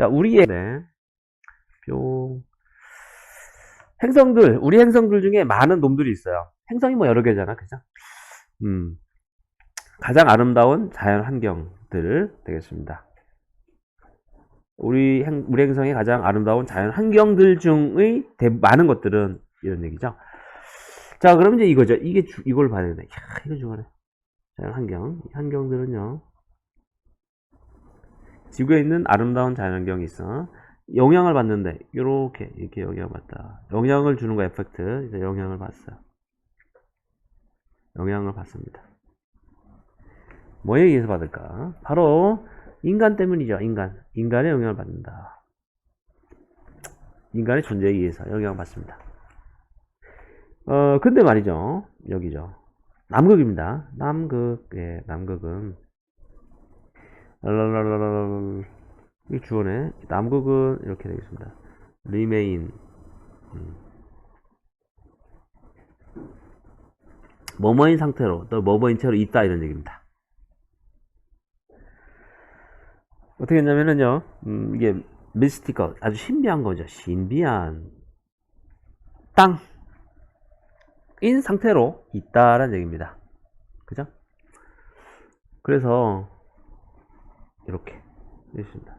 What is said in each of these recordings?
자, 우리의 네. 뿅. 행성들, 우리 행성들 중에 많은 놈들이 있어요. 행성이 뭐 여러 개잖아, 그죠? 음. 가장 아름다운 자연 환경들 되겠습니다. 우리 행, 우리 행성의 가장 아름다운 자연 환경들 중의 대, 많은 것들은 이런 얘기죠. 자, 그럼 이제 이거죠. 이게 주- 이걸 봐야 되네. 야, 이거 중요하네. 자연 환경. 이 환경들은요. 지구에 있는 아름다운 자연 환경이 있어. 영향을 받는데 이렇게 이렇게 영향을 받다. 영향을 주는 거 에펙트. 이제 영향을 받어요. 영향을 받습니다. 뭐에 의해서 받을까? 바로 인간 때문이죠. 인간. 인간의 영향을 받는다. 인간의 존재에 의해서 영향을 받습니다. 어, 근데 말이죠. 여기죠. 남극입니다. 남극. 예, 남극은 랄랄랄랄랄. 이 주어네. 남극은 이렇게 되겠습니다. remain. 음. 뭐뭐인 상태로 또 뭐뭐인 채로 있다 이런 얘기입니다. 어떻게 했냐면은요, 음, 이게 미스티컬 아주 신비한 거죠. 신비한 땅인 상태로 있다라는 얘기입니다. 그죠? 그래서 이렇게 있습니다.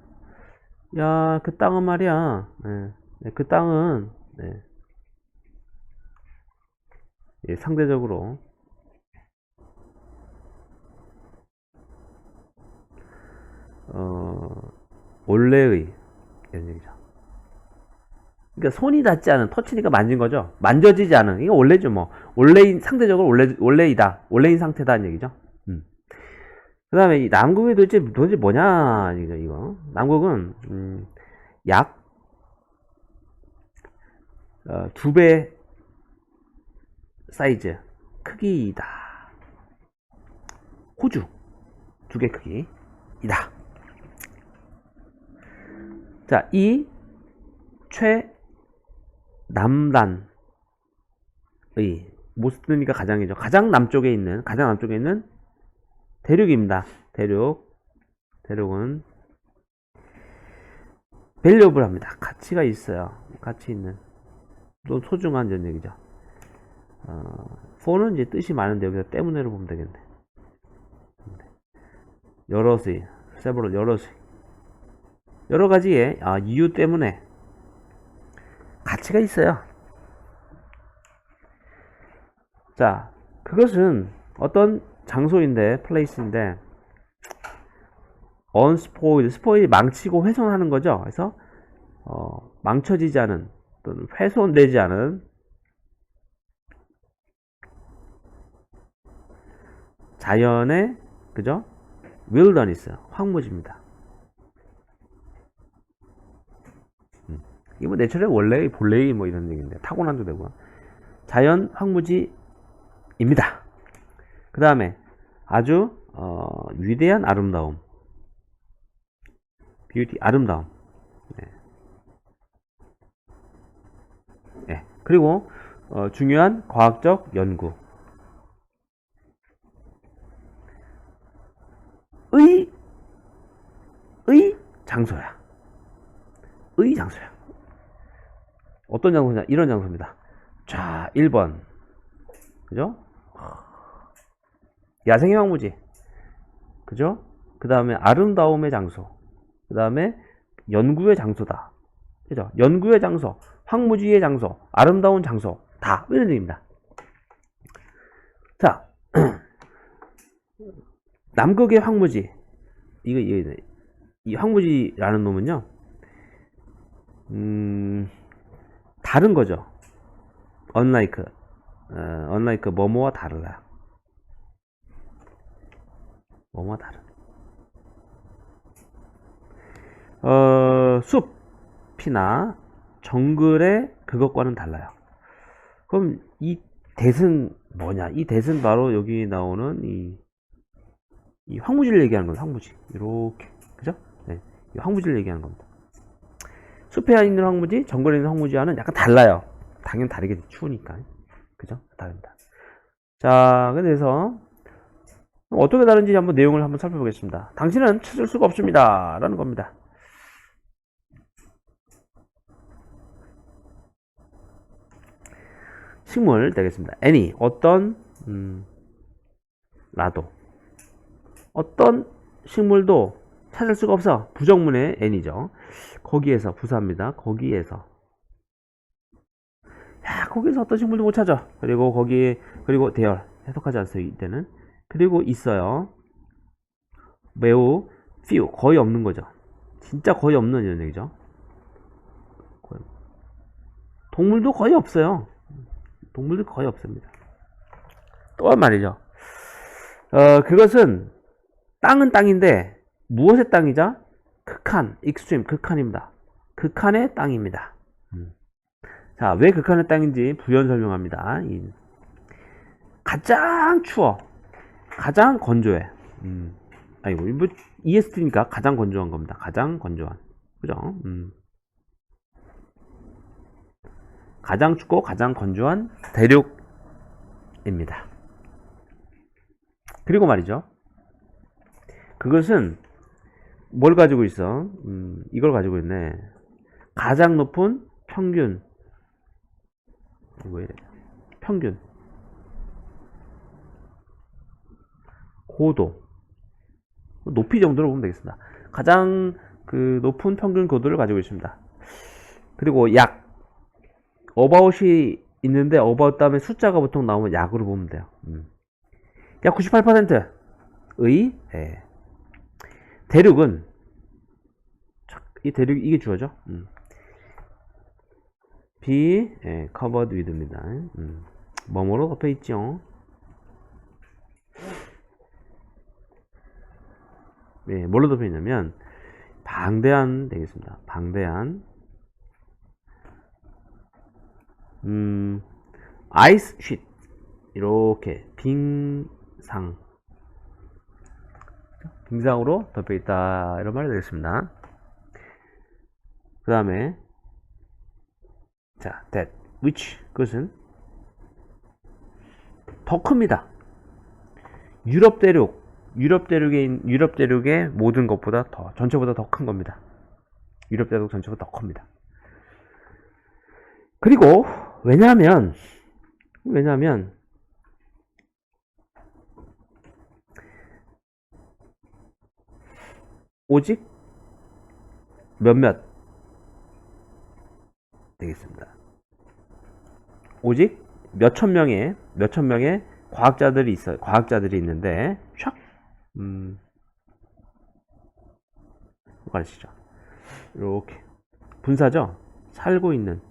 야, 그 땅은 말이야. 네, 네, 그 땅은 네, 예, 상대적으로 어, 원래의 이런 얘기죠. 그러니까 손이 닿지 않은 터치니까 만진 거죠. 만져지지 않은 이거 원래죠 뭐 원래인 상대적으로 원래 원래이다 원래인 상태다는 얘기죠. 음. 그다음에 이 남극이 도대체 도대체 뭐냐 이거 이거 남극은 음, 약 어, 두배 사이즈 크기이다. 호주 두 개 크기이다. 자, 이 최남단의 모스크니까 가장이죠. 가장 남쪽에 있는 가장 남쪽에 있는 대륙입니다. 대륙 대륙은 밸류업을 합니다. 가치가 있어요. 가치 있는 또 소중한 얘기죠. 어, for는 이제 뜻이 많은데 여기서 때문에로 보면 되겠네. 여럿이 several 여럿이 여러 가지의 아, 이유 때문에 가치가 있어요. 자, 그것은 어떤 장소인데, 플레이스인데, unspoiled, 스포일이 망치고 훼손하는 거죠. 그래서, 어, 망쳐지지 않은, 또는 훼손되지 않은, 자연의, 그죠? wilderness, 황무지입니다. 이거 뭐 내철의 원래의 본래의 뭐 이런 얘기인데 타고난도 되고 자연 황무지입니다. 그 다음에 아주 어, 위대한 아름다움, 뷰티 아름다움. 네. 네. 그리고 어, 중요한 과학적 연구. 의, 의 장소야. 의 장소야. 어떤 장소냐? 이런 장소입니다. 자, 1번. 그죠? 야생의 황무지. 그죠? 그 다음에 아름다움의 장소. 그 다음에 연구의 장소다. 그죠? 연구의 장소, 황무지의 장소, 아름다운 장소. 다. 이런 얘기입니다. 자, 남극의 황무지. 이거, 이거, 이 황무지라는 놈은요, 음, 다른 거죠. unlike, 어, unlike 뭐뭐와 다르다. 뭐뭐와 다른. 어, 숲이나 정글의 그것과는 달라요. 그럼 이 대은 뭐냐? 이 대은 바로 여기 나오는 이, 이 황무지를 얘기하는 거예요. 황무지. 이렇게. 그죠? 네. 이 황무지를 얘기하는 겁니다. 숲에 있는 황무지, 정글에 있는 황무지와는 약간 달라요. 당연히 다르게 추우니까. 그죠? 다릅니다. 자, 그래서 어떻게 다른지 한번 내용을 한번 살펴보겠습니다. 당신은 찾을 수가 없습니다. 라는 겁니다. 식물 되겠습니다. any 어떤 음, 라도 어떤 식물도 찾을 수가 없어. 부정문의 any죠. 거기에서 부사입니다. 거기에서 야 거기서 어떤 식물도 못 찾아. 그리고 거기에, 그리고 대열 해석하지 않습니다. 이때는 그리고 있어요. 매우 few 거의 없는 거죠. 진짜 거의 없는 이런 얘기죠. 동물도 거의 없어요. 동물도 거의 없습니다. 또한 말이죠. 어, 그것은 땅은 땅인데 무엇의 땅이죠? 극한, 익스트림, 극한입니다. 극한의 땅입니다. 음. 자, 왜 극한의 땅인지 부연 설명합니다. 이, 가장 추워, 가장 건조해. 음. 아이고, 뭐 EST니까 가장 건조한 겁니다. 가장 건조한, 그죠? 음. 가장 춥고 가장 건조한 대륙입니다. 그리고 말이죠. 그것은 뭘 가지고 있어? 음, 이걸 가지고 있네. 가장 높은 평균. 왜? 평균. 고도. 높이 정도로 보면 되겠습니다. 가장 그 높은 평균 고도를 가지고 있습니다. 그리고 약. 어바웃이 있는데 어바웃 다음에 숫자가 보통 나오면 약으로 보면 돼요. 음. 약 98%의 예. 대륙은 이 대륙 이게 주어죠. 음. be 예, covered with입니다. 음. 뭐뭐로 덮여 있죠. 예, 뭘로 덮여 있냐면 방대한 되겠습니다. 방대한 음, 아이스 쉿 이렇게 빙상 빙상으로 덮여 있다 이런 말이 되겠습니다. 그 다음에 자, that which 그것은 더 큽니다. 유럽 대륙 유럽 대륙에 있- 유럽 대륙의 모든 것보다 더 전체보다 더 큰 겁니다. 유럽 대륙 전체보다 더 큽니다. 그리고 왜냐하면 왜냐하면 오직 몇몇 되겠습니다. 오직 몇천 명의 몇천 명의 과학자들이 있어요. 과학자들이 있는데 촥 음. 가르치죠. 이렇게 분사죠. 살고 있는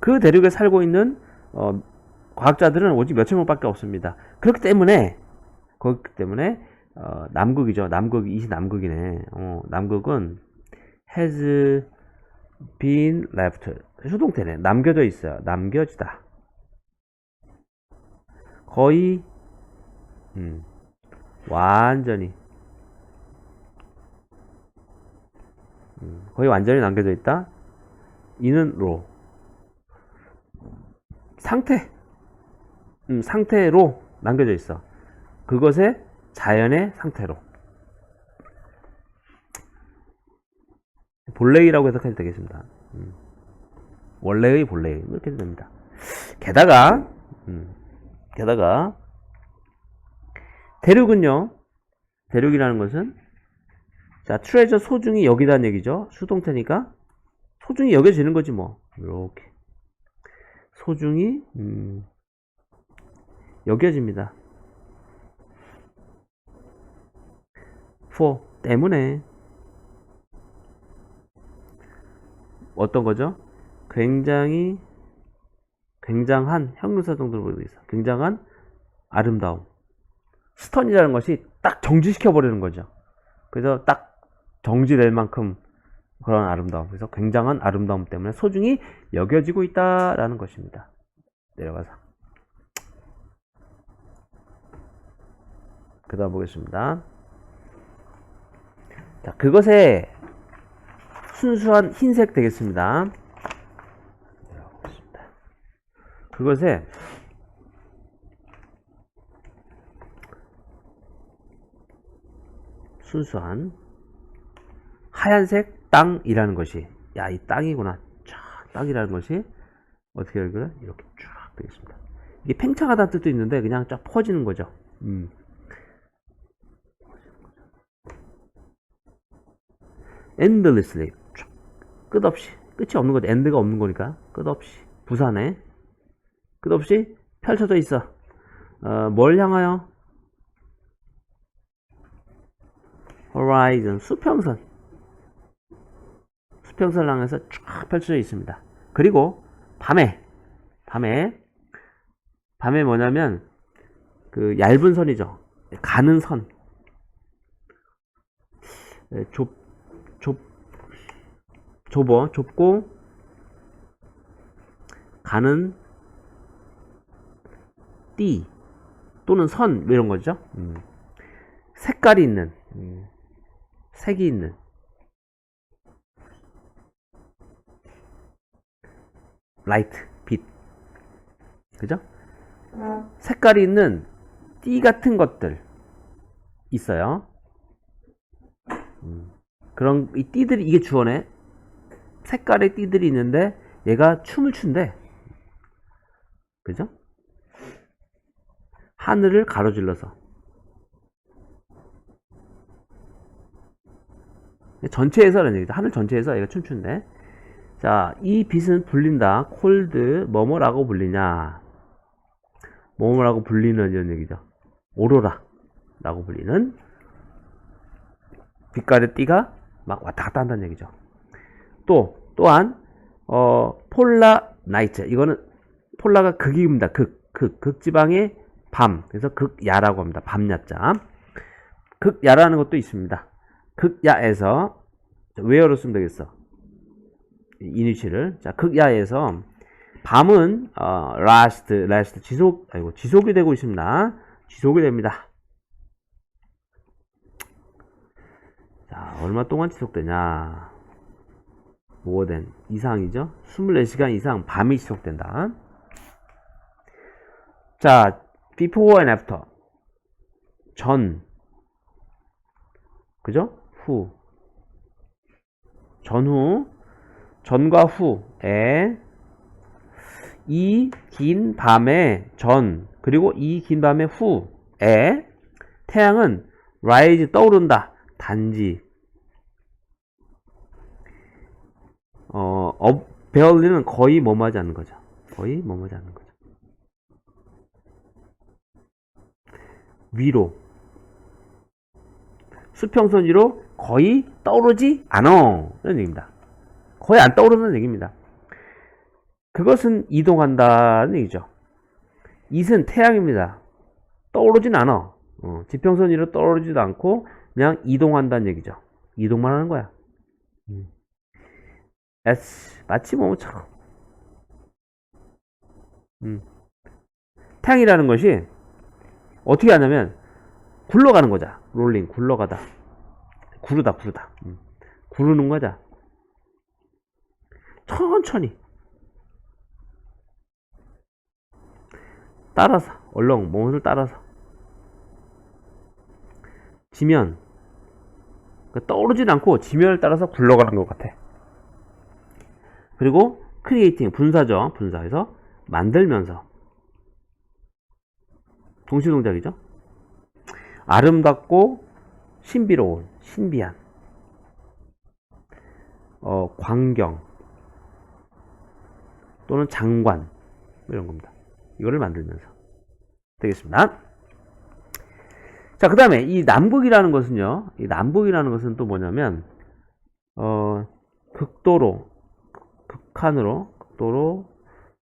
그 대륙에 살고 있는 어, 과학자들은 오직 몇천 명밖에 없습니다. 그렇기 때문에 그렇기 때문에 어, 남극이죠. 남극 이시 남극이네. 어, 남극은 has been left 수동태네. 남겨져 있어요. 남겨지다. 거의 음, 완전히 음, 거의 완전히 남겨져 있다. 이는 로 상태 음, 상태로 남겨져 있어. 그것의 자연의 상태로. 본래이라고 해석해도 되겠습니다. 음. 원래의 본래 이렇게 해도 됩니다. 게다가 음, 게다가 대륙은요. 대륙이라는 것은 자 트레저 소중히 여기다는 얘기죠. 수동태니까 소중히 여겨지는 거지 뭐. 이렇게 소중히 음, 여겨집니다. for 때문에 어떤 거죠? 굉장히 굉장한 형용사 정도로 있어. 굉장한 아름다움. 스턴이라는 것이 딱 정지시켜 버리는 거죠. 그래서 딱 정지될 만큼 그런 아름다움. 그래서 굉장한 아름다움 때문에 소중히 여겨지고 있다라는 것입니다. 내려가서. 그 다음 보겠습니다. 자, 그것의 순수한 흰색 되겠습니다. 그것의 순수한 하얀색 땅이라는 것이 야 이 땅이구나 쫙 딱이라는 것이 어떻게 열거를 이렇게 쫙 되겠습니다. 이게 팽창하다는 뜻도 있는데 그냥 쫙 퍼지는 거죠. 음. endlessly 쫙 끝없이 끝이 없는 거죠. 엔드가 없는 거니까 끝없이 부산에 끝없이 펼쳐져 있어. 어, 뭘 향하여? Horizon 수평선 수평선을 향해서 쫙 펼쳐져 있습니다. 그리고 밤에 밤에 밤에 뭐냐면 그 얇은 선이죠. 가는 선. 에, 좁, 좁, 좁어, 좁고, 가는 띠, 또는 선, 뭐 이런 거죠. 음. 색깔이 있는, 음. 색이 있는. 라이트, 빛. 그죠? 색깔이 있는 띠 같은 것들 있어요. 음, 그런 이 띠들이 이게 주어네. 색깔의 띠들이 있는데 얘가 춤을 춘대. 그죠? 하늘을 가로질러서. 전체에서는 얘기죠. 하늘 전체에서 얘가 춤춘대. 자, 이 빛은 불린다. 콜드 뭐뭐라고 불리냐? 뭐뭐라고 불리는 이런 얘기죠. 오로라라고 불리는 빛깔의 띠가 막 왔다 갔다 한다는 얘기죠. 또 또한 어 폴라 나이트 이거는 폴라가 극입니다. 극, 극, 극지방의 밤. 그래서 극야라고 합니다. 밤야자. 극야라는 것도 있습니다. 극야에서 웨어로 쓰면 되겠어. 이니시를. 자, 극야에서 밤은 어, last, last 지속, 아이고 지속이 되고 있습니다. 지속이 됩니다. 자, 얼마 동안 지속되냐? 뭐된 이상이죠? 24시간 이상 밤이 지속된다. 자, before and after. 전. 그죠? 후. 전후. 전과 후에 이 긴 밤의 전 그리고 이 긴 밤의 후에 태양은 rise 떠오른다 단지 어, 어 베얼리는 거의 머무하지 않는 거죠 거의 머무하지 않는 거죠 위로 수평선 위로 거의 떠오르지 않아 이런 얘기입니다 거의 안 떠오르는 얘기입니다 그것은 이동한다는 얘기죠. 잇은 태양입니다. 떠오르진 않아. 어, 지평선 위로 떠오르지도 않고 그냥 이동한다는 얘기죠. 이동만 하는 거야. 음. S 마치 뭐처럼. 음. 태양이라는 것이 어떻게 하냐면 굴러가는 거자. 롤링 굴러가다. 구르다 구르다. 음. 구르는 거자. 천천히. 따라서 얼렁 몸을 따라서 지면 그러니까 떠오르진 않고 지면을 따라서 굴러가는 것 같아. 그리고 크리에이팅 분사죠. 분사해서 만들면서 동시 동작이죠. 아름답고 신비로운 신비한 어, 광경 또는 장관 이런 겁니다. 이거를 만들면서 되겠습니다. 자, 그 다음에 이 남북이라는 것은요, 이 남북이라는 것은 또 뭐냐면, 어, 극도로, 극한으로, 극도로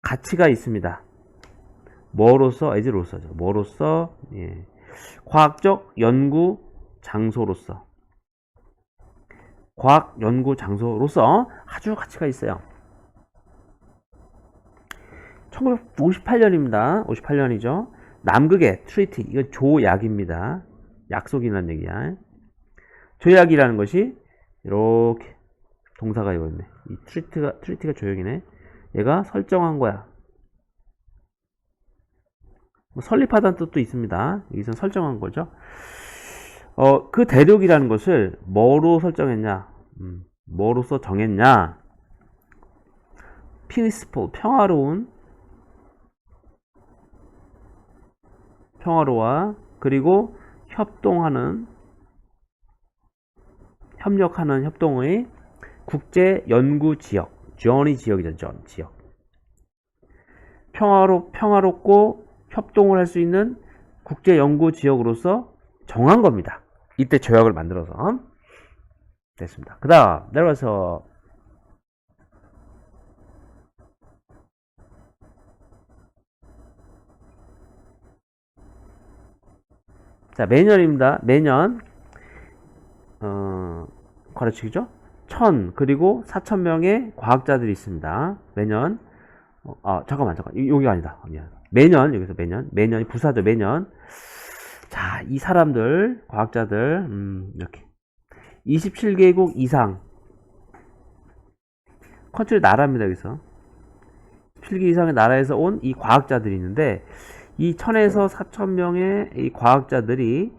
가치가 있습니다. 뭐로서, 에즈로서죠. 뭐로서, 예. 과학적 연구 장소로서. 과학 연구 장소로서 아주 가치가 있어요. 1958년입니다. 58년이죠. 남극의 트리티, 이건 조약입니다. 약속이라는 얘기야. 조약이라는 것이 이렇게 동사가 이거 있네. 이 트리티가 트리티가 조약이네. 얘가 설정한 거야. 뭐 설립하다는 뜻도 있습니다. 여기서 설정한 거죠. 어, 그 대륙이라는 것을 뭐로 설정했냐? 음, 뭐로서 정했냐? peaceful, 평화로운, 평화로워, 그리고 협동하는, 협력하는 협동의 국제 연구 지역, journey 지역이죠, john, 지역. 평화로, 평화롭고 협동을 할 수 있는 국제 연구 지역으로서 정한 겁니다. 이때 조약을 만들어서. 됐습니다. 그 다음, 내려가서 자, 매년입니다. 매년, 어, 가르치기죠? 천, 그리고 사천 명의 과학자들이 있습니다. 매년. 어, 아, 잠깐만, 잠깐. 이- 여기가 아니다. 매년, 여기서 매년. 매년이 부사죠, 매년. 자, 이 사람들, 과학자들, 음, 이렇게. 27개국 이상. 컨트리 나라입니다, 여기서. 7개 이상의 나라에서 온 이 과학자들이 있는데, 이 천에서 사천 명의 이 과학자들이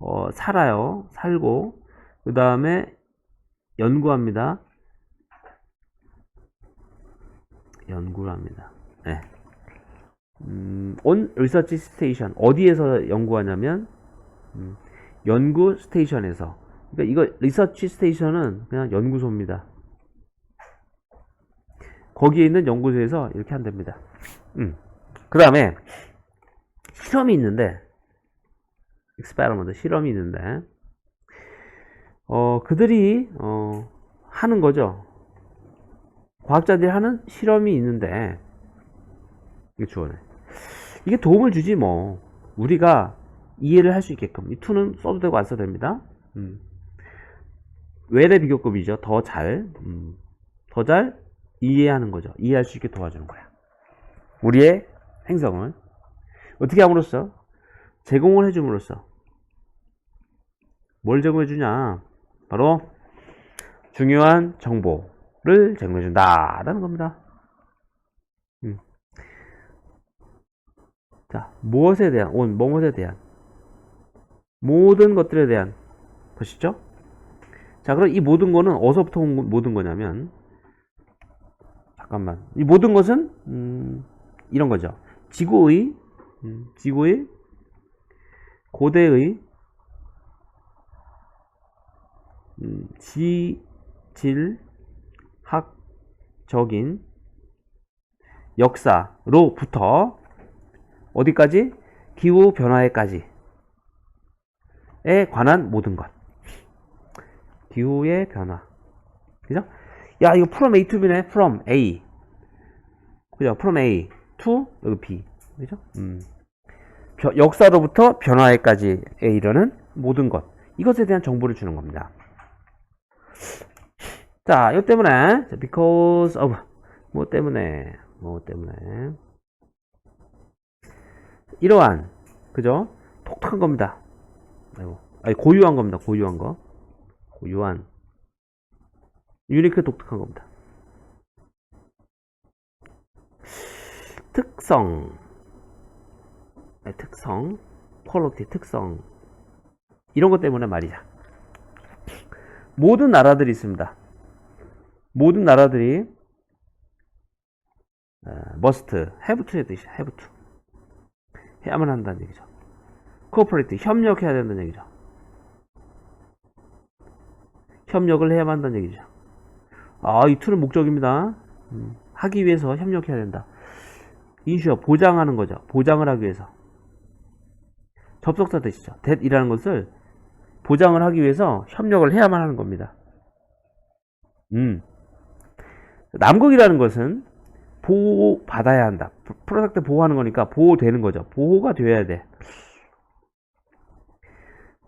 어, 살아요. 살고 그 다음에 연구합니다. 연구를 합니다. 네. 음, on research 어디에서 연구하냐면 음, 연구 스테이션에서 그러니까 이거 리서치 스테이션은 그냥 연구소입니다. 거기에 있는 연구소에서 이렇게 한답니다. 음. 그 다음에 실험이 있는데 experiment 실험이 있는데 어 그들이 어 하는 거죠 과학자들이 하는 실험이 있는데 이게 주어네 이게 도움을 주지 뭐 우리가 이해를 할 수 있게끔 이 to는 써도 되고 안 써도 됩니다 음. 외래 비교급이죠 음. 더잘 더 잘 이해하는 거죠 이해할 수 있게 도와주는 거야 우리의 행성을 어떻게 함으로써? 제공을 해줌으로써. 뭘 제공해 주냐? 바로 중요한 정보를 제공해 준다. 라는 겁니다. 음. 자, 무엇에 대한, 온, 무엇에 대한, 모든 것들에 대한 것이죠? 자, 그럼 이 모든 거는 어디서부터 온 모든 거냐면, 잠깐만. 이 모든 것은, 음, 이런 거죠. 지구의 음, 지구의 고대의 음, 지 질 학 적인 역사로부터 어디까지? 기후 변화에까지 에 관한 모든 것. 기후의 변화. 그죠? 야, 이거 from A to B네. from A. 그죠? from A to 여기 B. 그죠? 음. 벼- 역사로부터 변화에까지에 이르는 모든 것. 이것에 대한 정보를 주는 겁니다. 자, 이것 때문에, 자, because of, 뭐 때문에, 뭐 때문에. 이러한, 그죠? 독특한 겁니다. 아이고, 아니, 고유한 겁니다. 고유한 거. 고유한. 유니크 독특한 겁니다. 특성. 네, 특성, 퀄리티, 특성 이런 것 때문에 말이죠. 모든 나라들이 있습니다. 모든 나라들이 어, must, have to의 뜻이 have 해야만 한다는 얘기죠. cooperate, 협력해야 된다는 얘기죠. 협력을 해야만 한다는 얘기죠. 아, 이 to는 목적입니다. 음, 하기 위해서 협력해야 된다. 인슈어, 보장하는 거죠. 보장을 하기 위해서. 접속사 뜻이죠. that이라는 것을 보장을 하기 위해서 협력을 해야만 하는 겁니다. 음. 남극이라는 것은 보호받아야 한다. 프로젝트 보호하는 거니까 보호되는 거죠. 보호가 되어야 돼.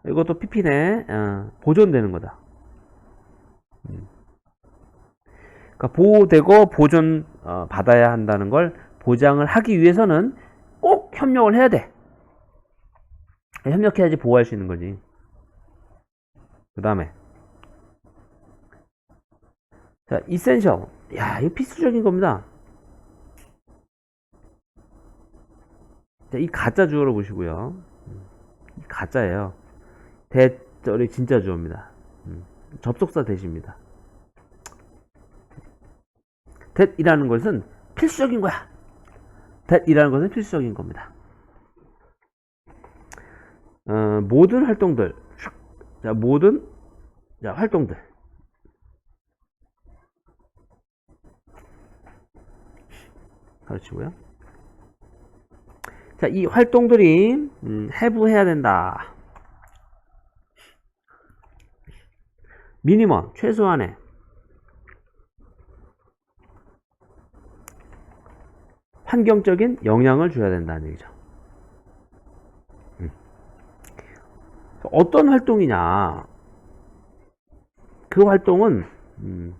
이것도 PP네, 어, 보존되는 거다. 음. 그러니까 보호되고 보존 어, 받아야 한다는 걸 보장을 하기 위해서는 꼭 협력을 해야 돼. 협력해야지 보호할 수 있는 거지. 그 다음에 자, essential. 야, 이거 필수적인 겁니다. 이 가짜 주어를 보시고요. 가짜예요. 대절이 진짜 주어입니다. 음, 접속사 대시입니다. that이라는 것은 필수적인 거야. that이라는 것은 필수적인 겁니다. 어, 모든 활동들, 자, 모든 자, 활동들. 가르치고요. 자, 이 활동들이 음, have 해야 된다. 미니멈 최소한의 환경적인 영향을 줘야 된다는 얘기죠. 음. 어떤 활동이냐? 그 활동은 음,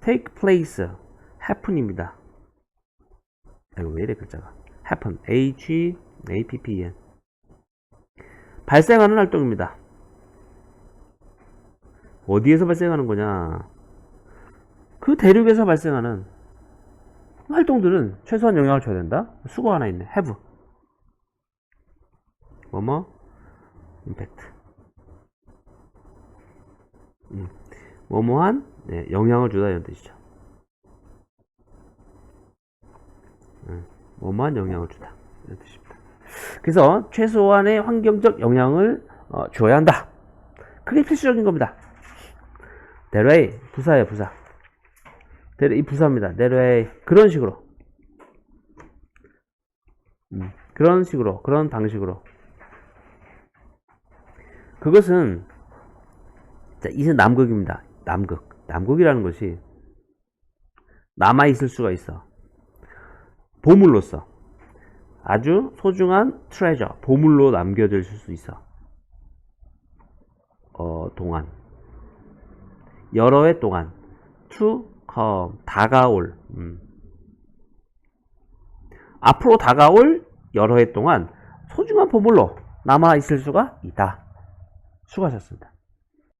take place, happen입니다. 이거 왜 이래 글자가? Happen, h a p p n 발생하는 활동입니다. 어디에서 발생하는 거냐? 그 대륙에서 발생하는 활동들은 최소한 영향을 줘야 된다. 수고 하나 있네. have. 뭐뭐? impact. 음. 뭐뭐한 네, 영향을 주다 이런 뜻이죠. 음. 뭐뭐한 영향을 주다 이런 뜻입니다. 그래서 최소한의 환경적 영향을 어, 줘야 한다. 그게 필수적인 겁니다. 대뢰 부사예요 부사. 대뢰 이 부사입니다. 대뢰 그런 식으로. 음, 그런 식으로 그런 방식으로. 그것은 자, 이는 남극입니다. 남극. 남극이라는 것이 남아 있을 수가 있어. 보물로서 아주 소중한 트레저, 보물로 남겨질 수 있어. 어, 동안. 여러 해 동안. to come, 다가올. 음. 앞으로 다가올 여러 해 동안 소중한 보물로 남아 있을 수가 있다. 수고하셨습니다.